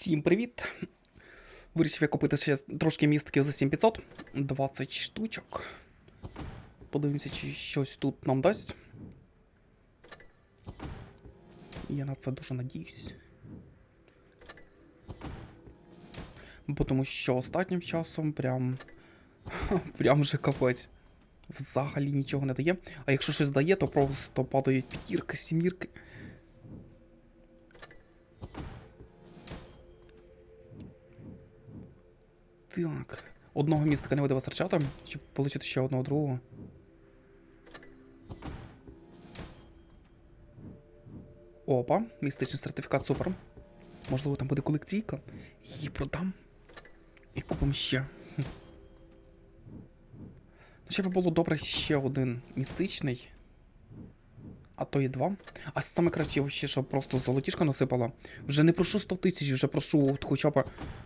Всім привіт! Вирішив я купити ще трошки містків за 7500. 20 штучок. Подивимося, чи щось тут нам дасть. Я на це дуже надіюсь. Бо тому що останнім часом прям. Прям вже капець. Взагалі нічого не дає. А якщо щось дає, то просто падають п'ятірки, сімірки. Так. Одного містика не буде вистачати, щоб отримати ще одного другого. Опа, містичний сертифікат супер. Можливо, там буде колекційка. Її продам. І купимо ще. Ну, ще б було добре ще один містичний. А то і два. А саме краще, вообще, щоб просто золотішка насипала. Вже не прошу 100 тисяч, вже прошу от хоча б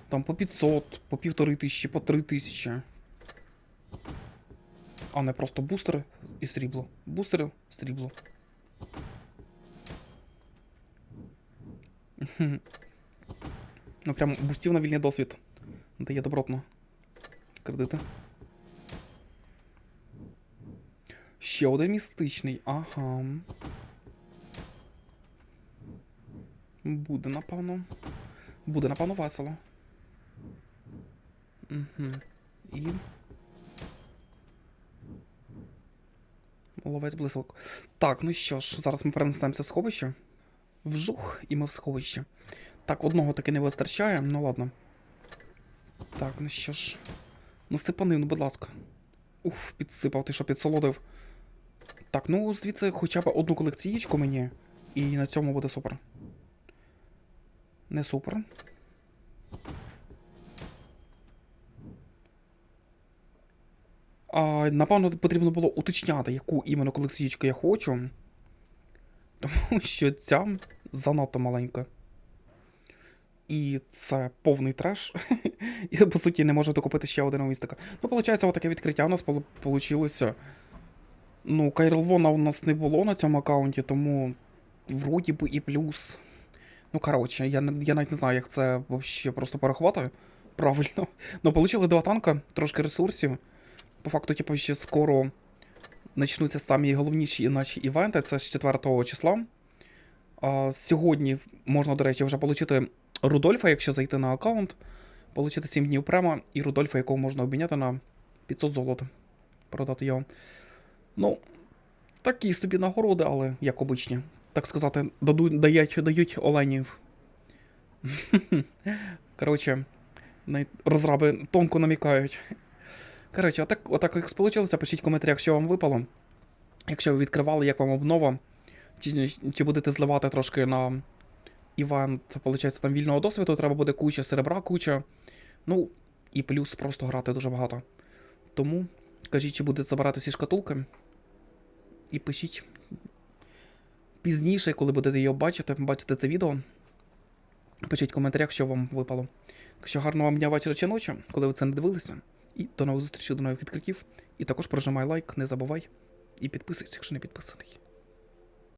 там по 500, по півтори тисячі, по три тисячі. А не просто бустер і срібло. Бустер, срібло. Ну прям бустів на вільний досвід. Дає добротно. Кредити. Ще один містичний. Ага. Буде, напевно. Буде, напевно, весело. Угу. І. Ловець блисок. Так, ну що ж, зараз ми перенесемося в сховище. Вжух, і ми в сховище. Так, одного таки не вистачає, ну ладно. Так, ну що ж. Ну ну будь ласка. Уф, підсипав, ти що підсолодив. Так, ну звідси хоча б одну колекцієчку мені. І на цьому буде супер. Не супер. А, напевно, потрібно було уточняти, яку іменно колекцієчку я хочу. Тому що ця занадто маленька. І це повний треш. І по суті не можу докупити ще один містика. Ну, виходить, отаке відкриття у нас вийшло. Ну, Кайрлвона у нас не було на цьому аккаунті, тому вроді би і плюс. Ну, коротше, я, я навіть не знаю, як це вообще просто порахувати. Правильно. Ну, получили два танка, трошки ресурсів. По факту, типу, ще скоро почнуться самі головніші наші івенти, це з 4 числа. А, сьогодні можна, до речі, вже отримати Рудольфа, якщо зайти на аккаунт. Получити 7 днів прямо, і Рудольфа, якого можна обміняти на 500 золота. Продати його. Ну, такі собі нагороди, але як обичні. Так сказати, дадуть, дають, дають оленів. Коротше, розраби тонко намікають. Коротше, отак, отак як вийшло. Пишіть в коментарях, що вам випало. Якщо ви відкривали, як вам обнова, чи, чи будете зливати трошки на івент, виходить, там вільного досвіду, треба буде куча серебра, куча. Ну, і плюс просто грати дуже багато. Тому кажіть, чи будете забирати всі шкатулки. І пишіть пізніше, коли будете його бачити, бачите це відео. Пишіть в коментарях, що вам випало. Якщо гарного вам дня вечора чи ночі, коли ви це не дивилися. І до нових зустрічей, до нових відкриттів. І також прожимай лайк, не забувай. І підписуйся, якщо не підписаний.